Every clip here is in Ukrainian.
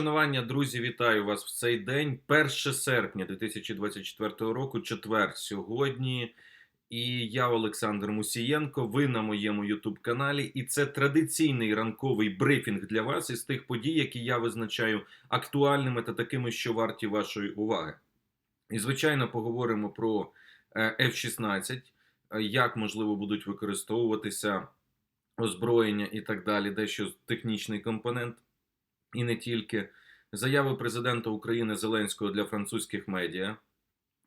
Шанування, друзі, вітаю вас в цей день. 1 серпня 2024 року, четвер сьогодні. І я, Олександр Мусієнко. Ви на моєму Ютуб каналі. І це традиційний ранковий брифінг для вас із тих подій, які я визначаю актуальними та такими, що варті вашої уваги. І, звичайно, поговоримо про е, F-16, е, як можливо будуть використовуватися озброєння і так далі, дещо технічний компонент і не тільки. Заяви президента України Зеленського для французьких медіа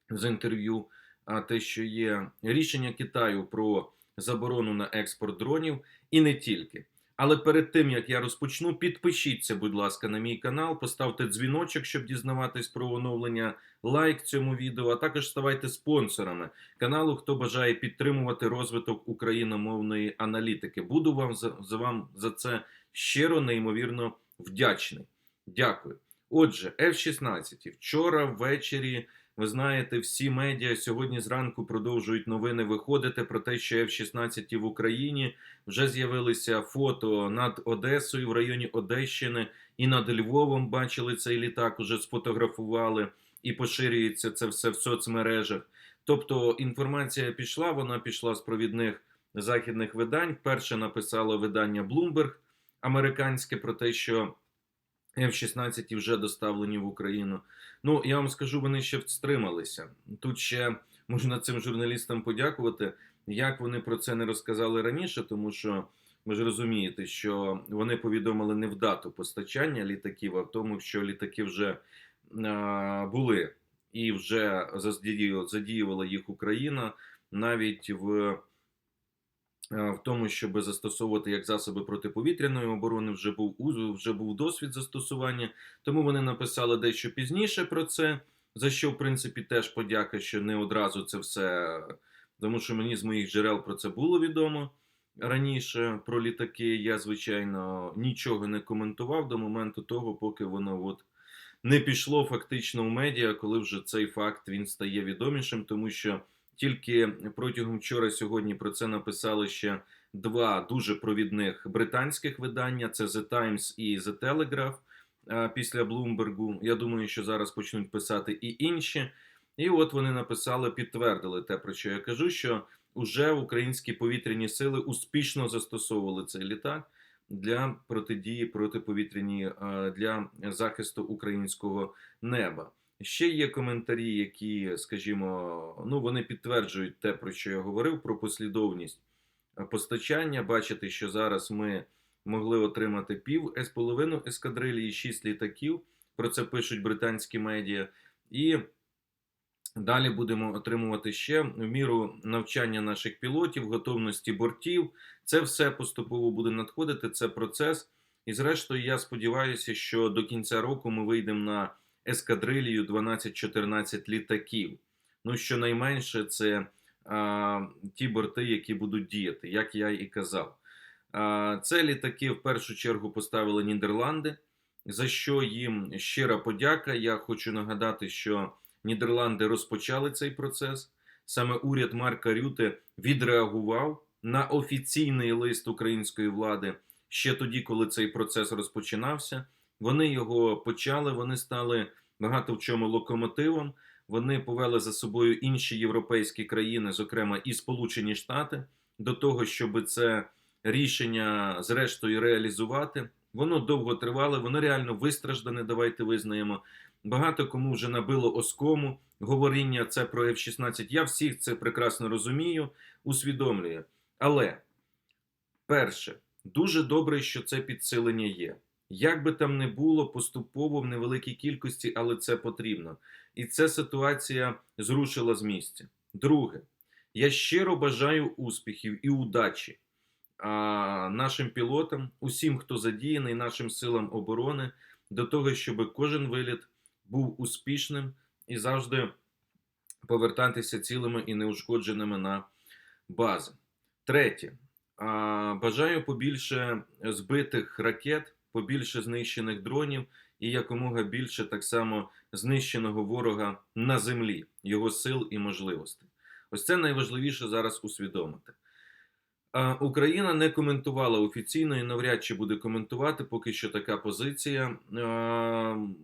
з інтерв'ю, а те, що є рішення Китаю про заборону на експорт дронів, і не тільки. Але перед тим як я розпочну, підпишіться, будь ласка, на мій канал, поставте дзвіночок, щоб дізнаватись про оновлення, лайк цьому відео, а також ставайте спонсорами каналу, хто бажає підтримувати розвиток україномовної аналітики. Буду вам за, за вам за це щиро неймовірно вдячний. Дякую. Отже, F-16. Вчора ввечері, ви знаєте, всі медіа сьогодні зранку продовжують новини виходити про те, що F-16 в Україні вже з'явилися фото над Одесою в районі Одещини і над Львовом. Бачили цей літак, уже сфотографували і поширюється це все в соцмережах. Тобто інформація пішла, вона пішла з провідних західних видань. Перше написало видання Bloomberg американське про те, що F-16 вже доставлені в Україну. Ну, я вам скажу, вони ще стрималися. Тут ще можна цим журналістам подякувати, як вони про це не розказали раніше, тому що ви ж розумієте, що вони повідомили не в дату постачання літаків, а в тому, що літаки вже були і вже задіювала їх Україна навіть в. В тому, щоб застосовувати як засоби протиповітряної оборони, вже був вже був досвід застосування. Тому вони написали дещо пізніше про це. За що, в принципі, теж подяка, що не одразу це все. Тому що мені з моїх джерел про це було відомо раніше. Про літаки я, звичайно, нічого не коментував до моменту того, поки воно от не пішло фактично в медіа, коли вже цей факт він стає відомішим, тому що. Тільки протягом вчора сьогодні про це написали ще два дуже провідних британських видання: це The Times і The Telegraph після Блумбергу. Я думаю, що зараз почнуть писати і інші. І от вони написали, підтвердили те, про що я кажу, що вже українські повітряні сили успішно застосовували цей літак для протидії протиповітряній для захисту українського неба. Ще є коментарі, які, скажімо, ну вони підтверджують те, про що я говорив, про послідовність постачання. Бачите, що зараз ми могли отримати пів з половину ескадрилії, шість літаків. Про це пишуть британські медіа. І далі будемо отримувати ще в міру навчання наших пілотів, готовності бортів. Це все поступово буде надходити. Це процес. І, зрештою, я сподіваюся, що до кінця року ми вийдемо на ескадрилію 12-14 літаків. Ну, щонайменше, це а, ті борти, які будуть діяти, як я і казав. А, Це літаки в першу чергу поставили Нідерланди, за що їм щира подяка. Я хочу нагадати, що Нідерланди розпочали цей процес. Саме уряд Марка Рюте відреагував на офіційний лист української влади ще тоді, коли цей процес розпочинався. Вони його почали, вони стали багато в чому локомотивом. Вони повели за собою інші європейські країни, зокрема і Сполучені Штати, до того, щоб це рішення зрештою реалізувати. Воно довго тривало, воно реально вистраждане. Давайте визнаємо. Багато кому вже набило оскому говоріння це про F-16. Я всіх це прекрасно розумію, усвідомлюю. Але перше, дуже добре, що це підсилення є. Як би там не було, поступово в невеликій кількості, але це потрібно. І ця ситуація зрушила з місця. Друге, я щиро бажаю успіхів і удачі а, нашим пілотам, усім, хто задіяний, нашим силам оборони, до того, щоб кожен виліт був успішним і завжди повертатися цілими і неушкодженими на бази. Третє, а, бажаю побільше збитих ракет побільше знищених дронів і якомога більше так само знищеного ворога на землі, його сил і можливостей. Ось це найважливіше зараз усвідомити. Україна не коментувала офіційно і навряд чи буде коментувати, поки що така позиція.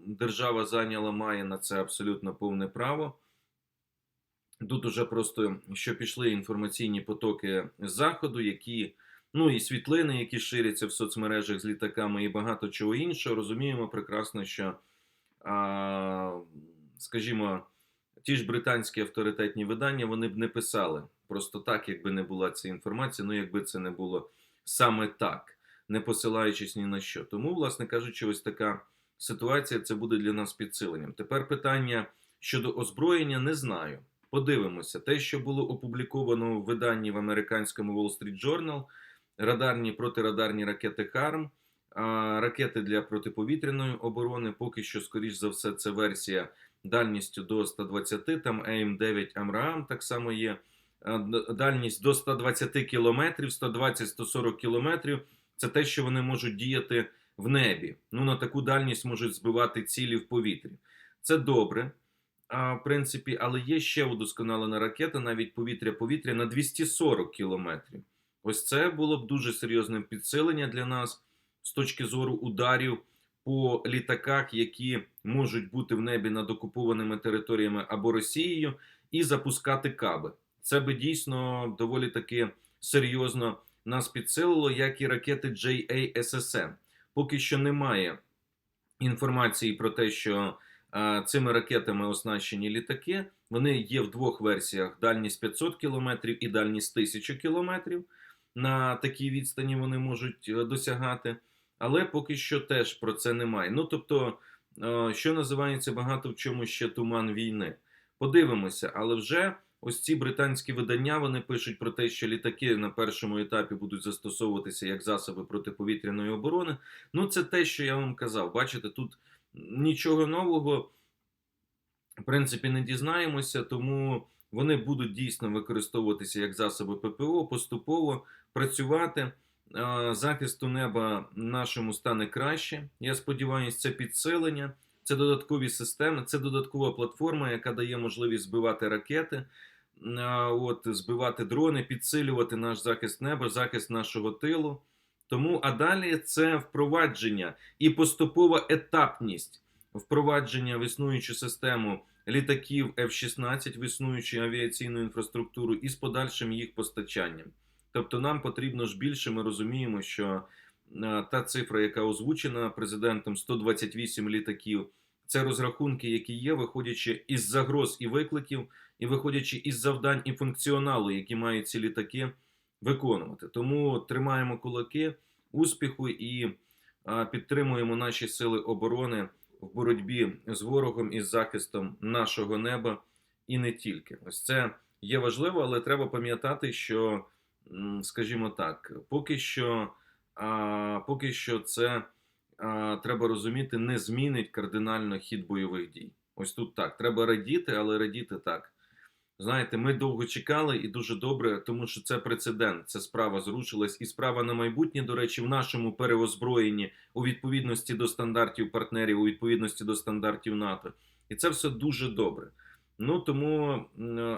Держава зайняла, має на це абсолютно повне право. Тут уже просто що пішли інформаційні потоки з заходу, які, ну і світлини, які ширяться в соцмережах з літаками, і багато чого іншого. Розуміємо прекрасно, що, а, скажімо, ті ж британські авторитетні видання вони б не писали просто так, якби не була ця інформація, ну якби це не було саме так, не посилаючись ні на що. Тому, власне кажучи, ось така ситуація це буде для нас підсиленням. Тепер питання щодо озброєння не знаю. Подивимося, те, що було опубліковано в виданні в американському Wall Street Journal, радарні протирадарні ракети ХАРМ, ракети для протиповітряної оборони. Поки що, скоріш за все, це версія дальністю до 120, там АІМ-9 Амраам так само є. Дальність до 120 кілометрів, 120-140 кілометрів. Це те, що вони можуть діяти в небі. Ну, на таку дальність можуть збивати цілі в повітрі. Це добре. В принципі, але є ще удосконалена ракета, навіть повітря-повітря на 240 кілометрів. Ось це було б дуже серйозним підсиленням для нас з точки зору ударів по літаках, які можуть бути в небі над окупованими територіями або Росією, і запускати каби. Це би дійсно доволі таки серйозно нас підсилило, як і ракети JASSM. Поки що немає інформації про те, що а, цими ракетами оснащені літаки. Вони є в двох версіях: дальність 500 км і дальність 1000 км. На такій відстані вони можуть е, досягати. Але поки що теж про це немає. Ну тобто, е, що називається багато в чому ще туман війни. Подивимося, але вже ось ці британські видання вони пишуть про те, що літаки на першому етапі будуть застосовуватися як засоби протиповітряної оборони. Ну, це те, що я вам казав. Бачите, тут нічого нового, в принципі, не дізнаємося, тому вони будуть дійсно використовуватися як засоби ППО, поступово працювати. Захисту неба нашому стане краще. Я сподіваюся, це підсилення, це додаткові системи, це додаткова платформа, яка дає можливість збивати ракети, от, збивати дрони, підсилювати наш захист неба, захист нашого тилу. Тому, а далі це впровадження і поступова етапність впровадження в існуючу систему літаків F-16 в існуючу авіаційну інфраструктуру і з подальшим їх постачанням. Тобто нам потрібно ж більше, ми розуміємо, що е, та цифра, яка озвучена президентом 128 літаків, це розрахунки, які є, виходячи із загроз і викликів, і виходячи із завдань і функціоналу, які мають ці літаки виконувати. Тому тримаємо кулаки, успіху і підтримуємо наші сили оборони в боротьбі з ворогом і з захистом нашого неба, і не тільки. Ось це є важливо, але треба пам'ятати, що, скажімо так, поки що, а, поки що це а, треба розуміти, не змінить кардинально хід бойових дій. Ось тут так. Треба радіти, але радіти так. Знаєте, ми довго чекали і дуже добре, тому що це прецедент. Ця справа зрушилась, і справа на майбутнє, до речі, в нашому переозброєнні у відповідності до стандартів партнерів, у відповідності до стандартів НАТО. І це все дуже добре. Ну тому,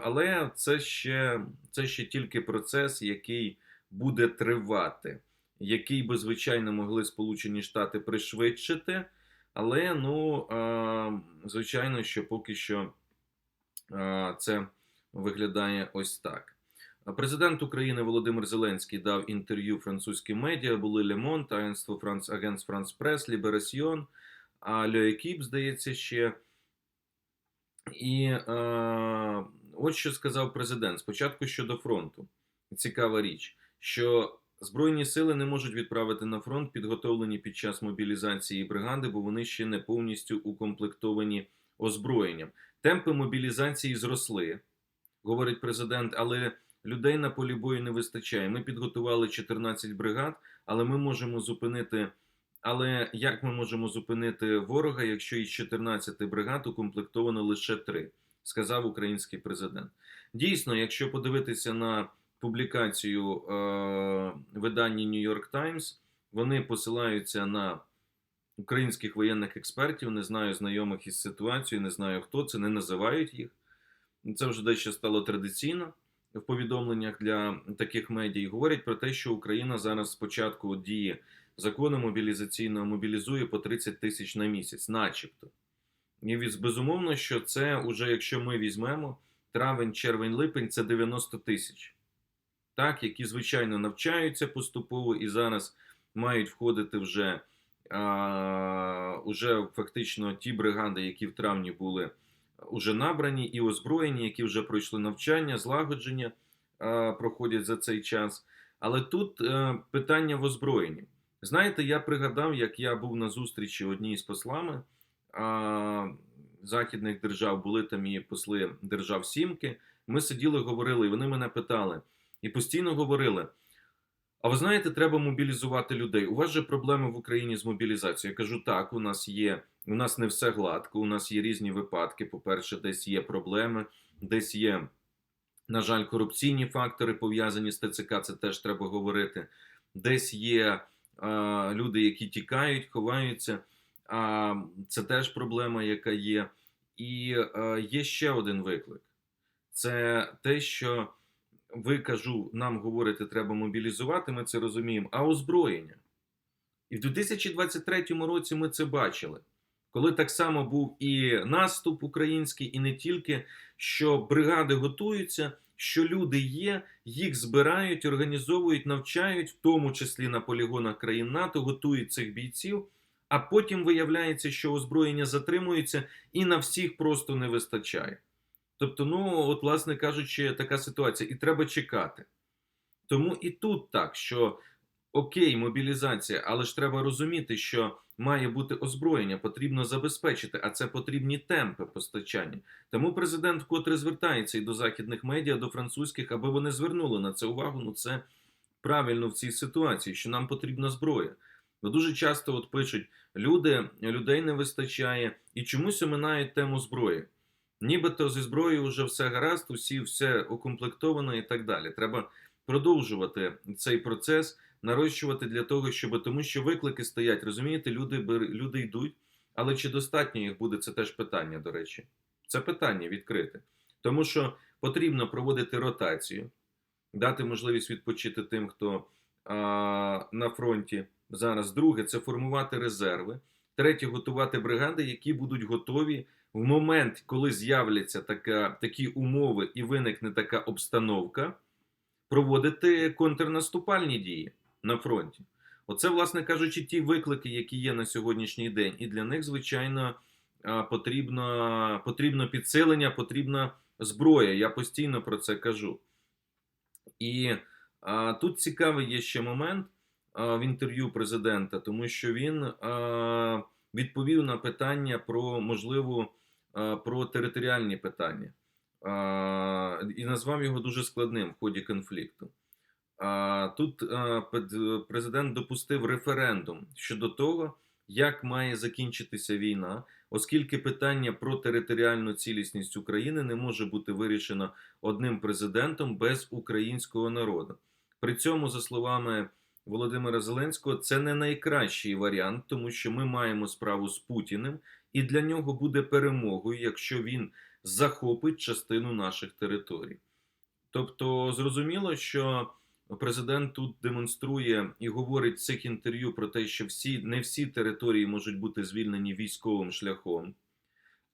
але це ще, це ще тільки процес, який буде тривати, який би, звичайно, могли Сполучені Штати пришвидшити. Але ну, звичайно, що поки що це виглядає ось так. Президент України Володимир Зеленський дав інтерв'ю французьким медіа, були Monde, агентство Франц, Агенс Франс Прес, Ліберасьйон, а Equipe, здається, ще. І е, от що сказав президент. Спочатку щодо фронту. Цікава річ, що Збройні сили не можуть відправити на фронт підготовлені під час мобілізації бригади, бо вони ще не повністю укомплектовані озброєнням. Темпи мобілізації зросли, говорить президент, але людей на полі бою не вистачає. Ми підготували 14 бригад, але ми можемо зупинити. Але як ми можемо зупинити ворога, якщо із 14 бригад укомплектовано лише 3, сказав український президент. Дійсно, якщо подивитися на публікацію е, видання New York Times, вони посилаються на українських воєнних експертів, не знаю знайомих із ситуацією, не знаю хто це, не називають їх. Це вже дещо стало традиційно. в повідомленнях для таких медій, говорять про те, що Україна зараз спочатку дії закону мобілізаційного мобілізує по 30 тисяч на місяць, начебто. І безумовно, що це уже, якщо ми візьмемо травень, червень, липень, це 90 тисяч. Так, які, звичайно, навчаються поступово і зараз мають входити вже, а, уже фактично ті бригади, які в травні були уже набрані і озброєні, які вже пройшли навчання, злагодження а, проходять за цей час. Але тут е, питання в озброєнні. Знаєте, я пригадав, як я був на зустрічі одній з послами а, західних держав, були там і посли держав Сімки. Ми сиділи, говорили, і вони мене питали і постійно говорили: а ви знаєте, треба мобілізувати людей. У вас же проблеми в Україні з мобілізацією. Я кажу, так, у нас є, у нас не все гладко, у нас є різні випадки. По-перше, десь є проблеми, десь є, на жаль, корупційні фактори пов'язані з ТЦК, це теж треба говорити. Десь є люди, які тікають, ховаються. А, це теж проблема, яка є. І є ще один виклик: це те, що ви кажу, нам говорите, треба мобілізувати, ми це розуміємо. А озброєння? І в 2023 році ми це бачили, коли так само був і наступ український, і не тільки, що бригади готуються, що люди є, їх збирають, організовують, навчають, в тому числі на полігонах країн НАТО, готують цих бійців. А потім виявляється, що озброєння затримується і на всіх просто не вистачає. Тобто, ну, от, власне кажучи, така ситуація, і треба чекати. Тому і тут так, що окей, мобілізація, але ж треба розуміти, що має бути озброєння, потрібно забезпечити, а це потрібні темпи постачання. Тому президент вкотре звертається і до західних медіа, до французьких, аби вони звернули на це увагу. Ну, це правильно в цій ситуації, що нам потрібна зброя. Бо дуже часто от пишуть, люди, людей не вистачає і чомусь оминають тему зброї. Нібито зі зброєю вже все гаразд, усі все укомплектовано і так далі. Треба продовжувати цей процес, нарощувати для того, щоб тому, що виклики стоять, розумієте, люди люди йдуть, але чи достатньо їх буде, це теж питання, до речі. Це питання відкрите. Тому що потрібно проводити ротацію, дати можливість відпочити тим, хто а, на фронті зараз. Друге це формувати резерви. Третє готувати бригади, які будуть готові в момент, коли з'являться такі умови і виникне така обстановка, проводити контрнаступальні дії на фронті. Оце, власне кажучи, ті виклики, які є на сьогоднішній день. І для них, звичайно, потрібно, потрібно підсилення, потрібна зброя. Я постійно про це кажу. І а, тут цікавий є ще момент а, в інтерв'ю президента, тому що він а, відповів на питання про можливу а, про територіальні питання а, і назвав його дуже складним в ході конфлікту. Тут а, президент допустив референдум щодо того, як має закінчитися війна, оскільки питання про територіальну цілісність України не може бути вирішено одним президентом без українського народу. При цьому, за словами Володимира Зеленського, це не найкращий варіант, тому що ми маємо справу з Путіним, і для нього буде перемогою, якщо він захопить частину наших територій. Тобто, зрозуміло, що президент тут демонструє і говорить в цих інтерв'ю про те, що всі не всі території можуть бути звільнені військовим шляхом,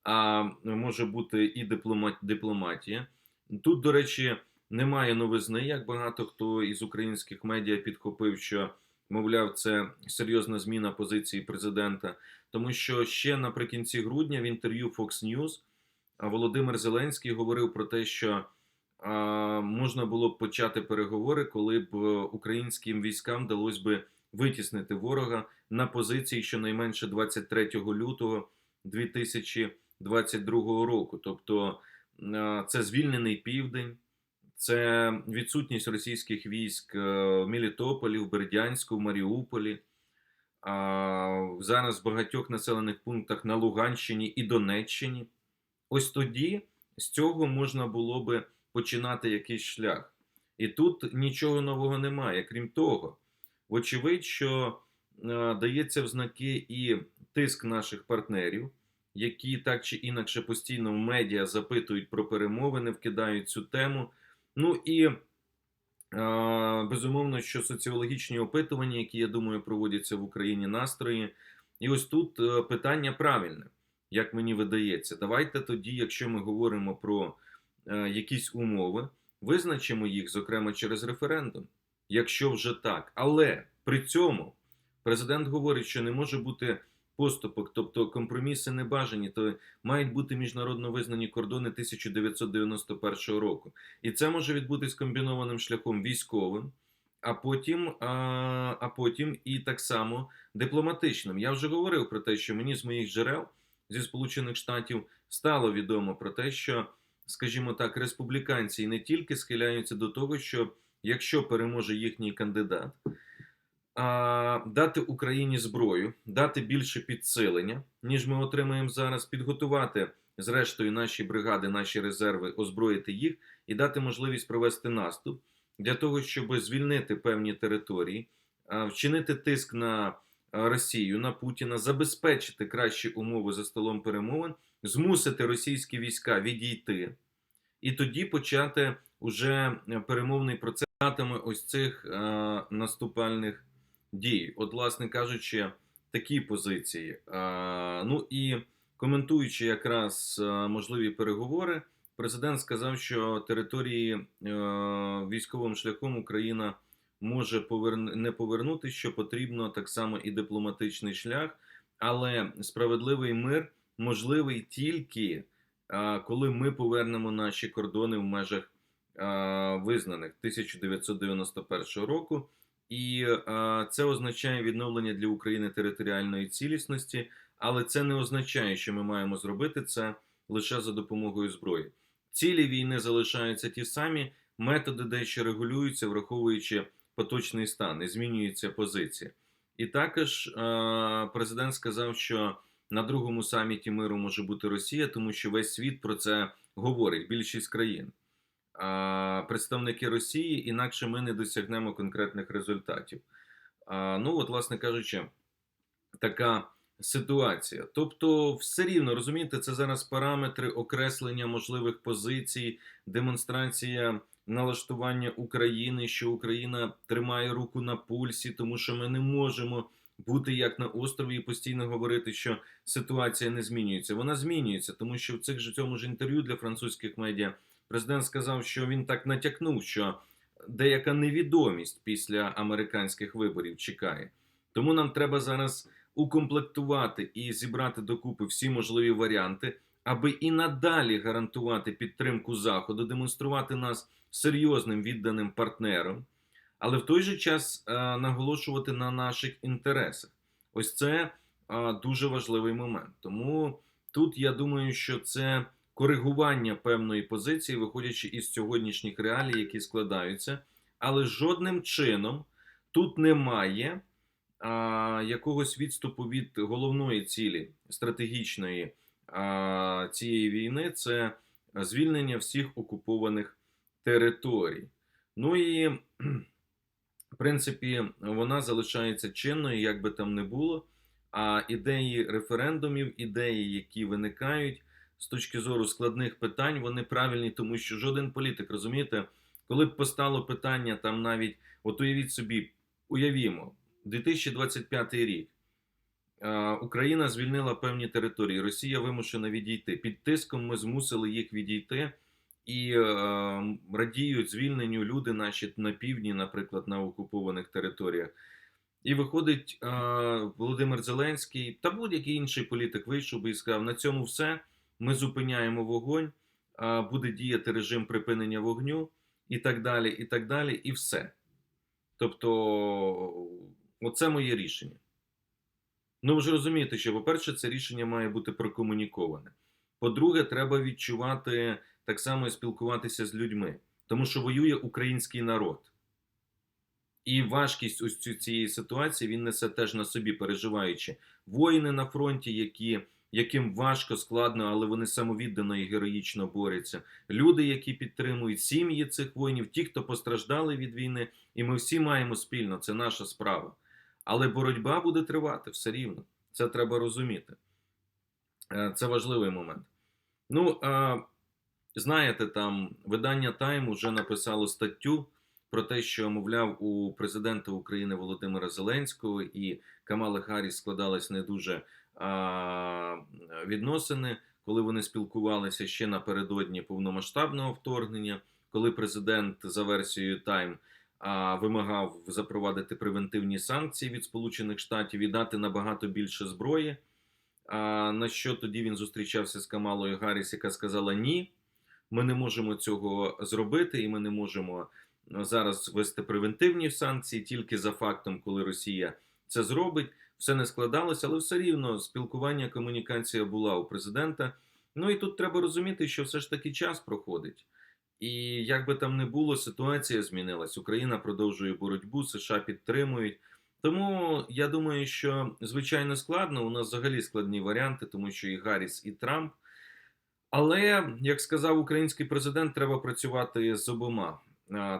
а може бути і дипломат, дипломатія. Тут, до речі, немає новизни, як багато хто із українських медіа підхопив, що мовляв, це серйозна зміна позиції президента, тому що ще наприкінці грудня в інтерв'ю Fox News Володимир Зеленський говорив про те, що можна було б почати переговори, коли б е, українським військам вдалося би витіснити ворога на позиції щонайменше 23 лютого 2022 року. Тобто це звільнений південь, це відсутність російських військ е, в Мелітополі, в Бердянську, в Маріуполі. А, зараз в багатьох населених пунктах на Луганщині і Донеччині. Ось тоді з цього можна було би починати якийсь шлях. І тут нічого нового немає. Крім того, вочевидь, що е, дається в знаки і тиск наших партнерів, які так чи інакше постійно в медіа запитують про перемовини, вкидають цю тему. Ну і е, безумовно, що соціологічні опитування, які я думаю проводяться в Україні настрої. І ось тут е, питання правильне, як мені видається. Давайте тоді, якщо ми говоримо про якісь умови, визначимо їх, зокрема через референдум, якщо вже так. Але при цьому президент говорить, що не може бути поступок, тобто компроміси не бажані, то мають бути міжнародно визнані кордони 1991 року. І це може відбутись комбінованим шляхом військовим, а потім, а, а потім і так само дипломатичним. Я вже говорив про те, що мені з моїх джерел зі Сполучених Штатів стало відомо про те, що, скажімо так, республіканці не тільки схиляються до того, що якщо переможе їхній кандидат, а, дати Україні зброю, дати більше підсилення, ніж ми отримаємо зараз, підготувати зрештою наші бригади, наші резерви, озброїти їх і дати можливість провести наступ для того, щоб звільнити певні території, вчинити тиск на Росію, на Путіна, забезпечити кращі умови за столом перемовин, змусити російські війська відійти, і тоді почати уже перемовний процес ось цих а, наступальних дій. От, власне кажучи, такі позиції. А, ну і коментуючи якраз можливі переговори, президент сказав, що території а, військовим шляхом Україна може поверн... не повернути, що потрібно так само і дипломатичний шлях, але справедливий мир можливий тільки коли ми повернемо наші кордони в межах визнаних 1991 року. І це означає відновлення для України територіальної цілісності, але це не означає, що ми маємо зробити це лише за допомогою зброї. Цілі війни залишаються ті самі, методи дещо регулюються, враховуючи поточний стан, і змінюється позиція. І також президент сказав, що на другому саміті миру може бути Росія, тому що весь світ про це говорить, більшість країн А представники Росії, інакше ми не досягнемо конкретних результатів. Ну, от, власне кажучи, така ситуація. Тобто, все рівно розумієте, це зараз параметри окреслення можливих позицій, демонстрація налаштування України, що Україна тримає руку на пульсі, тому що ми не можемо. Бути як на острові і постійно говорити, що ситуація не змінюється. Вона змінюється, тому що в цих же цьому ж інтерв'ю для французьких медіа Президент сказав, що він так натякнув, що деяка невідомість після американських виборів чекає. Тому нам треба зараз укомплектувати і зібрати докупи всі можливі варіанти, аби і надалі гарантувати підтримку Заходу, демонструвати нас серйозним відданим партнером, але в той же час наголошувати на наших інтересах. Ось це дуже важливий момент. Тому тут я думаю, що це коригування певної позиції, виходячи із сьогоднішніх реалій, які складаються, але жодним чином тут немає а, якогось відступу від головної цілі стратегічної цієї війни це звільнення всіх окупованих територій. Ну і принципі, вона залишається чинною, як би там не було. А ідеї референдумів, ідеї, які виникають, з точки зору складних питань, вони правильні, тому що жоден політик, розумієте, коли б постало питання там навіть, от уявіть собі, уявімо, 2025 рік. Україна звільнила певні території, Росія вимушена відійти. Під тиском ми змусили їх відійти і е, радіють звільненню люди наші на півдні, наприклад, на окупованих територіях. І виходить е, Володимир Зеленський та будь-який інший політик вийшов і сказав: на цьому все ми зупиняємо вогонь, буде діяти режим припинення вогню і так далі, і так далі, і все. Тобто, оце моє рішення. Ну, ви ж розумієте, що, по-перше, це рішення має бути прокомуніковане. По-друге, треба відчувати так само і спілкуватися з людьми, тому що воює український народ. І важкість ось цієї ситуації він несе теж на собі, переживаючи воїни на фронті, які яким важко, складно, але вони самовіддано і героїчно борються. Люди, які підтримують сім'ї цих воїнів, ті, хто постраждали від війни, і ми всі маємо спільно, це наша справа. Але боротьба буде тривати все рівно. Це треба розуміти. Е, це важливий момент. Ну, знаєте, там видання Time вже написало статтю про те, що, мовляв, у президента України Володимира Зеленського і Камали Харріс складались не дуже а, відносини, коли вони спілкувалися ще напередодні повномасштабного вторгнення, коли президент за версією а, вимагав запровадити превентивні санкції від Сполучених Штатів і дати набагато більше зброї. А на що тоді він зустрічався з Камалою Гарріс, яка сказала ні, ми не можемо цього зробити, і ми не можемо зараз вести превентивні санкції тільки за фактом, коли Росія це зробить. Все не складалося, але все рівно спілкування, комунікація була у президента. Ну і тут треба розуміти, що все ж таки час проходить. І як би там не було, ситуація змінилась. Україна продовжує боротьбу, США підтримують. Тому я думаю, що звичайно складно. У нас взагалі складні варіанти, тому що і Гарріс, і Трамп. Але як сказав український президент, треба працювати з обома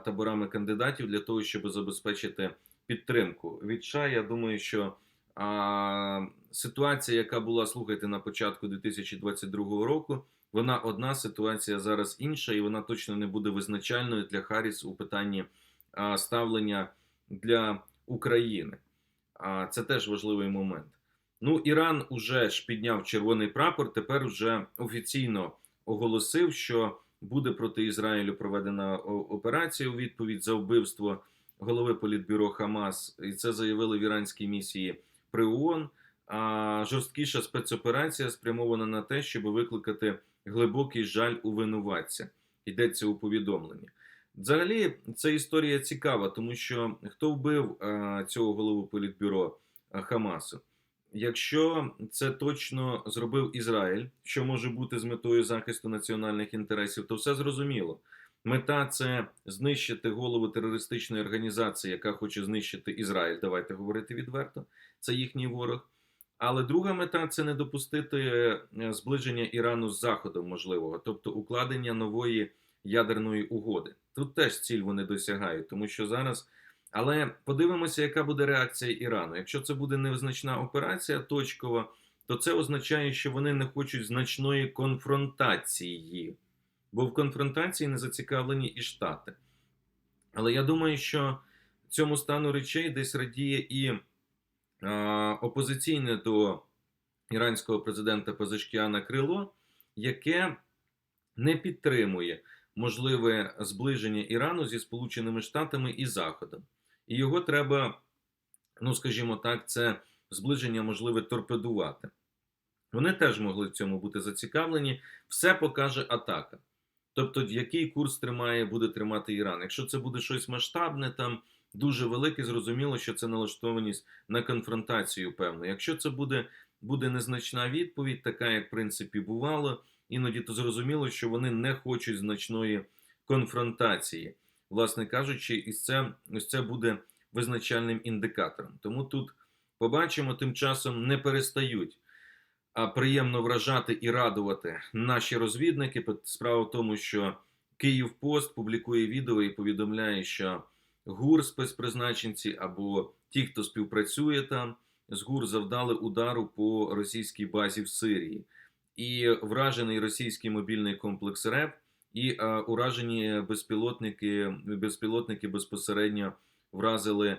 таборами кандидатів для того, щоб забезпечити підтримку. Від США, я думаю, що а, ситуація, яка була, слухайте, на початку 2022 року, вона одна ситуація зараз інша, і вона точно не буде визначальною для Харріс у питанні а, ставлення для України. А це теж важливий момент. Ну, Іран уже ж підняв червоний прапор. Тепер вже офіційно оголосив, що буде проти Ізраїлю проведена операція у відповідь за вбивство голови політбюро Хамас. І це заявили в іранській місії при ООН. А жорсткіша спецоперація спрямована на те, щоб викликати глибокий жаль у винуватця. Йдеться у повідомленні. Взагалі, ця історія цікава, тому що хто вбив цього голову політбюро Хамасу? Якщо це точно зробив Ізраїль, що може бути з метою захисту національних інтересів, то все зрозуміло. Мета це знищити голову терористичної організації, яка хоче знищити Ізраїль. Давайте говорити відверто. Це їхній ворог. Але друга мета це не допустити е, зближення Ірану з Заходом можливого, тобто укладення нової ядерної угоди. Тут теж ціль вони досягають, тому що зараз. Але подивимося, яка буде реакція Ірану. Якщо це буде незначна операція точкова, то це означає, що вони не хочуть значної конфронтації, бо в конфронтації не зацікавлені і Штати. Але я думаю, що цьому стану речей десь радіє і а, опозиційне до іранського президента Пазашкіана Крило, яке не підтримує можливе зближення Ірану зі Сполученими Штатами і Заходом. І його треба, ну скажімо так, це зближення можливе торпедувати. Вони теж могли в цьому бути зацікавлені. Все покаже атака. Тобто, який курс тримає, буде тримати Іран. Якщо це буде щось масштабне, там дуже велике, зрозуміло, що це налаштованість на конфронтацію, певно. Якщо це буде буде незначна відповідь, така, як в принципі бувало, іноді то зрозуміло, що вони не хочуть значної конфронтації власне кажучи, і це ось це буде визначальним індикатором. Тому тут побачимо, тим часом не перестають а приємно вражати і радувати наші розвідники. Справа в тому, що Київ Пост публікує відео і повідомляє, що ГУР спецпризначенці або ті, хто співпрацює там, з ГУР завдали удару по російській базі в Сирії. І вражений російський мобільний комплекс РЕП і а, уражені безпілотники безпілотники безпосередньо вразили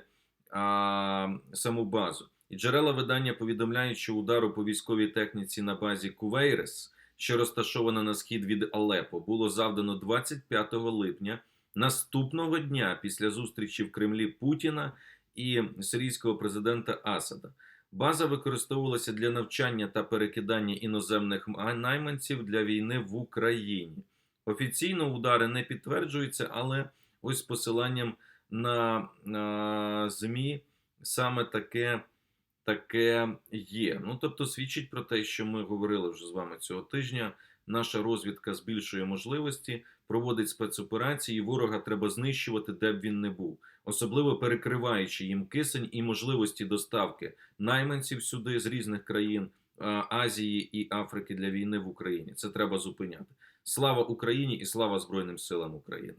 а, саму базу. І джерела видання повідомляють, що удару по військовій техніці на базі Кувейрес, що розташована на схід від Алепо, було завдано 25 липня наступного дня після зустрічі в Кремлі Путіна і сирійського президента Асада. База використовувалася для навчання та перекидання іноземних найманців для війни в Україні. Офіційно удари не підтверджуються, але ось з посиланням на, на ЗМІ саме таке таке є. Ну, тобто, свідчить про те, що ми говорили вже з вами цього тижня. Наша розвідка збільшує можливості, проводить спецоперації. Ворога треба знищувати, де б він не був, особливо перекриваючи їм кисень і можливості доставки найманців сюди з різних країн Азії і Африки для війни в Україні. Це треба зупиняти. Слава Україні і слава Збройним силам України.